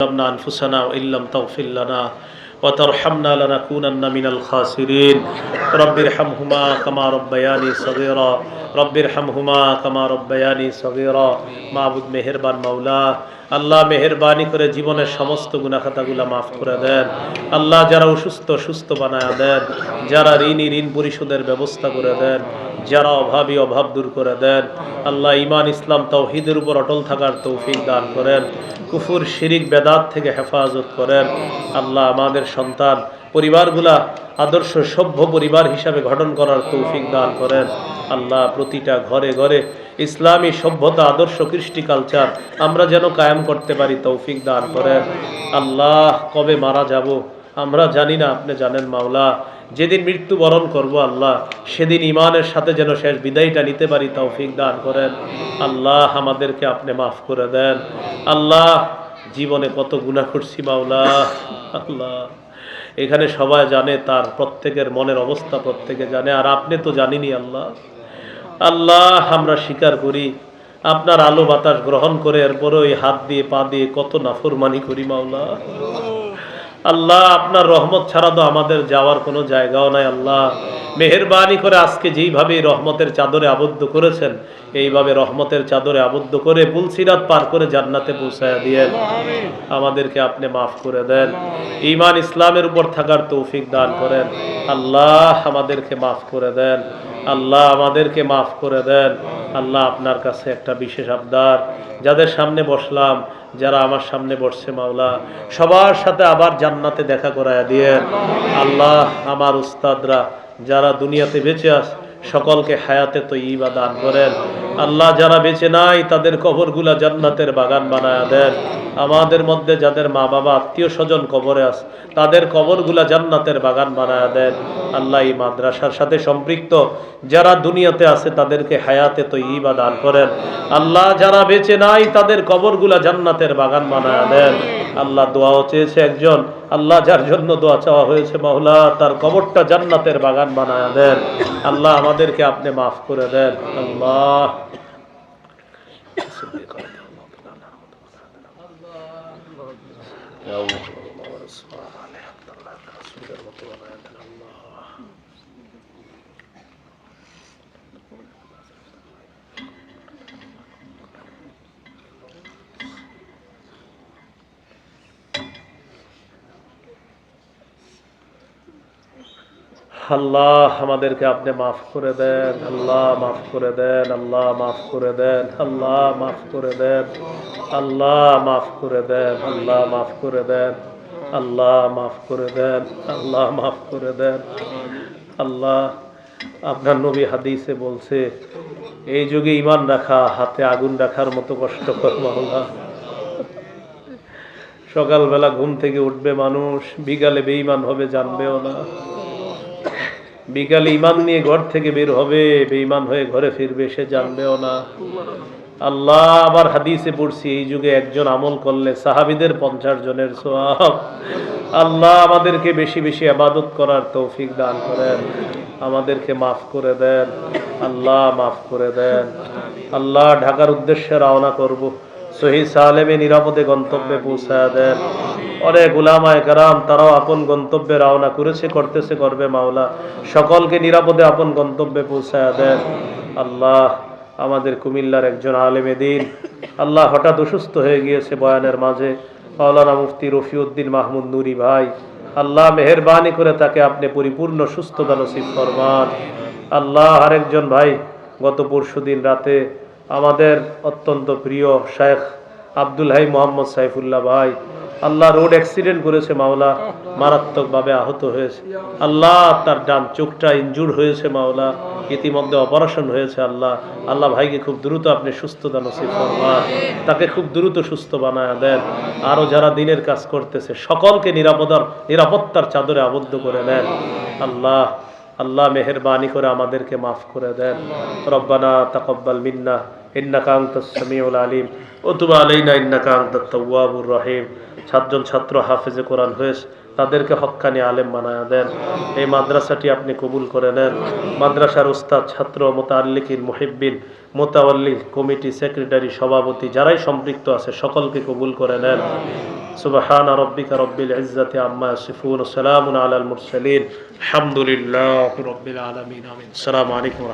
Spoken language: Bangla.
ظلمنا أنفسنا وإن لم تغفر لنا وترحمنا لنكونن من الخاسرين رب ارحمهما كما ربياني صغيرا رب ارحمهما كما ربياني صغيرا মাবুদ মেহেরবান মাওলা আল্লাহ মেহেরবানি করে জীবনের সমস্ত গুনাখাতাগুলা মাফ করে দেন আল্লাহ যারা অসুস্থ সুস্থ বানায় দেন যারা ঋণী ঋণ পরিশোধের ব্যবস্থা করে দেন যারা অভাবী অভাব দূর করে দেন, আল্লাহ ইমান ইসলাম, তৌহিদের উপর অটল থাকার তৌফিক দান করেন। কুফুর, শিরিক, বেদাত থেকে হেফাজত করেন। আল্লাহ আমাদের সন্তান, পরিবারগুলা আদর্শ, সভ্য পরিবার হিসাবে গঠন করার তৌফিক দান করেন। আল্লাহ প্রতিটা ঘরে ঘরে ইসলামী সভ্যতা, আদর্শ কৃষ্টি কালচার আমরা যেন কায়েম করতে পারি তৌফিক দান করেন। আল্লাহ কবে মারা যাব আমরা জানি না, আপনি জানেন মাওলা। যেদিন মৃত্যুবরণ করব আল্লাহ, সেদিন ইমানের সাথে যেন শেষ বিদায়টা নিতে পারি, তৌফিক দান করেন। আল্লাহ আমাদেরকে আপনি মাফ করে দেন। আল্লাহ জীবনে কত গুণা করছি মাওলা। আল্লাহ, এখানে সবাই জানে, তার প্রত্যেকের মনের অবস্থা প্রত্যেকে জানে, আর আপনি তো জানিনি আল্লাহ। আল্লাহ, আমরা স্বীকার করি, আপনার আলো বাতাস গ্রহণ করে এরপরে ওই হাত দিয়ে, পা দিয়ে কত নাফরমানি করি মাওলা। আল্লাহ আপনার রহমত ছাড়া তো আমাদের যাওয়ার কোনো জায়গাও নাই আল্লাহ। মেহরবানি করে আজকে যেইভাবে রহমতের চাদরে আবদ্ধ করেছেন এইভাবে রহমতের চাদরে আবদ্ধ করে পুলসিরাত পার করে জান্নাতে পৌঁছায় দিয়েন আমাদেরকে আপনি মাফ করে দেন। ইমান ইসলামের উপর থাকার তৌফিক দান করেন। আল্লাহ আমাদেরকে মাফ করে দেন। আল্লাহ আমাদেরকে মাফ করে দেন। আল্লাহ আপনার কাছে একটা বিশেষ আবদার। যাদের সামনে বসলাম, যারা আমার সামনে বসছে মাওলা, সবার সাথে আবার জান্নাতে দেখা করায় দিয়ে, আল্লাহ আমার উস্তাদরা, যারা দুনিয়াতে বেঁচে আস সকলকে হায়াতে তো ইবা দান করেন। আল্লাহ যারা বেঁচে নাই, তাদের কবরগুলা জান্নাতের বাগান বানায় দেন। আমাদের মধ্যে যাদের মা বাবা আত্মীয় স্বজন কবরে আস তাদের কবরগুলা জান্নাতের বাগান বানায় দেন। আল্লাহ এই মাদ্রাসার সাথে সম্পৃক্ত। যারা দুনিয়াতে আছে, তাদেরকে হায়াতে তো ইবা দান করেন। আল্লাহ যারা বেঁচে নাই, তাদের কবরগুলা জান্নাতের বাগান বানায় দেন। আল্লাহ দোয়াও চেয়েছে একজন। আল্লাহ যার জন্য দোয়া চাওয়া হয়েছে, মাওলা, তার কবরটা জান্নাতের বাগান বানায় দেন। আল্লাহ আমাদেরকে আপনি মাফ করে দেন। আল্লাহ। আল্লাহ। আমাদেরকে আপনি মাফ করে দেন। আল্লাহ, মাফ করে দেন। আল্লাহ, মাফ করে দেন। আল্লাহ, মাফ করে দেন। আল্লাহ, মাফ করে দেন। আল্লাহ, মাফ করে দেন। আল্লাহ, মাফ করে দেন। আল্লাহ, মাফ করে দেন। আল্লাহ, আপনার নবী হাদিসে বলছে, এই যুগে ইমান রাখা, হাতে আগুন রাখার মতো কষ্টকর মাওলা সকালবেলা ঘুম থেকে উঠবে মানুষ, বিকালে বেঈমান হবে, জানবেও না। বিকালে ইমান নিয়ে ঘর থেকে বের হবে, বেঈমান হয়ে ঘরে ফিরবে, সে জানবেও না। আল্লাহ আবার হাদিসে পড়ছি, এই যুগে একজন আমল করলে সাহাবিদের পঞ্চাশ জনের সোয়াব আল্লাহ আমাদেরকে বেশি বেশি আবাদত করার তৌফিক দান করেন, আমাদেরকে মাফ করে দেন, আল্লাহ মাফ করে দেন। আল্লাহ ঢাকার উদ্দেশ্যে রওনা করব। সহি সালেমে নিরাপদে গন্তব্যে পৌঁছায় দেন। অনেক উলামায় কারাম তারাও আপন গন্তব্যে রওনা করেছে করতেছে করবে মাওলা। সকলকে নিরাপদে আপন গন্তব্যে পৌঁছায় দেন। আল্লাহ আমাদের কুমিল্লার একজন আলেমে দিন। আল্লাহ হঠাৎ অসুস্থ হয়ে গিয়েছে বয়ানের মাঝে। মাওলানা মুফতি রফিউদ্দিন মাহমুদ নুরি ভাই আল্লাহ মেহরবানি করে তাকে আপনি পরিপূর্ণ সুস্থতা নসিব ফরমান। আল্লাহ আরেকজন ভাই গত পরশু দিন রাতে আমাদের অত্যন্ত প্রিয় শেখ আব্দুল হাই মোহাম্মদ সাইফুল্লাহ ভাই, আল্লাহ রোড অ্যাক্সিডেন্ট করেছে মাওলা, মারাত্মকভাবে আহত হয়েছে। আল্লাহ তার ডান চোখটা ইনজুর হয়েছে মাওলা, ইতিমধ্যে অপারেশন হয়েছে আল্লাহ। আল্লাহ ভাইকে খুব দ্রুত আপনি নসিব ফরমান তাকে খুব দ্রুত সুস্থ বানায় দেন। আরও যারা দিনের কাজ করতেছে, সকলকে নিরাপদার, নিরাপত্তার চাদরে আবদ্ধ করে নেন। আল্লাহ আল্লাহ মেহরবানি করে আমাদেরকে মাফ করে দেন। রব্বানা তাকব্বাল মিন্না। আলিম। রহিম। সাতজন ছাত্র হাফেজে কোরআন হয়েছে, তাদেরকে হক্কানি আলেম বানায় দেন। এই মাদ্রাসাটি আপনি কবুল করে নেন। মাদ্রাসার উস্তাদ, ছাত্র মোতাল্লিকিন মুহিব্বিন মোতাওয়াল্লি কমিটি, সেক্রেটারি, সভাপতি, যারাই সম্পৃক্ত আছে, সকলকে কবুল করে নেন। সুবাহান রব্বিকা রব্বিল ইজ্জাতি আম্মা সিফুন সালাম আলাল মুরসালিন। আলহামদুলিল্লাহ রব্বিল আলামিন, আমিন। আসসালামু আলাইকুম